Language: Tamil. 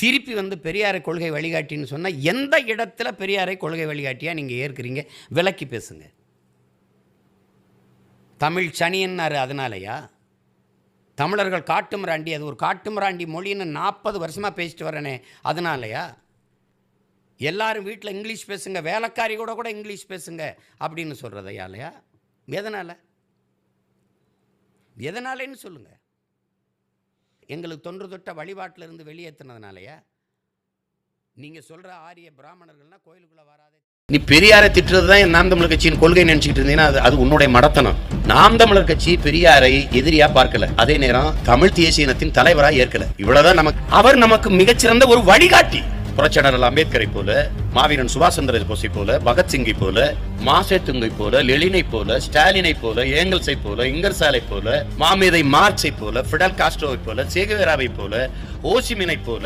திருப்பி வந்து பெரியாரை கொள்கை வழிகாட்டின்னு சொன்னால் எந்த இடத்துல பெரியாரை கொள்கை வழிகாட்டியாக நீங்கள் ஏற்கிறீங்க? விலக்கி பேசுங்க. தமிழ் சனியன்னாரு அதனாலயா? தமிழர்கள் காட்டுமிராண்டி அது ஒரு காட்டுமிராண்டி மொழின்னு நாற்பது வருஷமாக பேசிட்டு வரேனே அதனாலயா? எல்லாரும் வீட்டில் இங்கிலீஷ் பேசுங்க வேலைக்காரி கூட கூட இங்கிலீஷ் பேசுங்க அப்படின்னு சொல்கிறதையாலையா எதனால்? எதனாலேன்னு சொல்லுங்கள் எங்களுக்கு தொன்று தொட்ட வழிபாட்டில் இருந்து வெளியேற்றினதுனாலயா? நீங்கள் சொல்கிற ஆரிய பிராமணர்கள்னால் கோயிலுக்குள்ளே வராதே. நீ பெரியாரை திட்டுறது தான் நாம் தமிழர் கட்சியின் கொள்கை நினைச்சிட்டு இருந்தீங்கன்னா அது அது உன்னுடைய மடத்தனம். நாம் தமிழர் கட்சி பெரியாரை எதிரியா பார்க்கல. அதே நேரம் தமிழ் தேசிய இனத்தின் தலைவரா ஏற்கல. இவ்வளவுதான் நமக்கு அவர் நமக்கு மிகச்சிறந்த ஒரு வழிகாட்டி. புரட்சியாளர் அம்பேத்கரை போல மாவீரன் சுபாஷ் சந்திர போஸை போல பகத்சிங்கை போல மாசேத்துங்கை போல லெலினை போல ஸ்டாலினை போல ஏங்கல்ஸை போல இங்கர்சாலை போல மாமேதை மார்க்ஸை போல ஃபிடல் காஸ்ட்ரோவை போல சேகவேராவை போல ஓசிமினை போல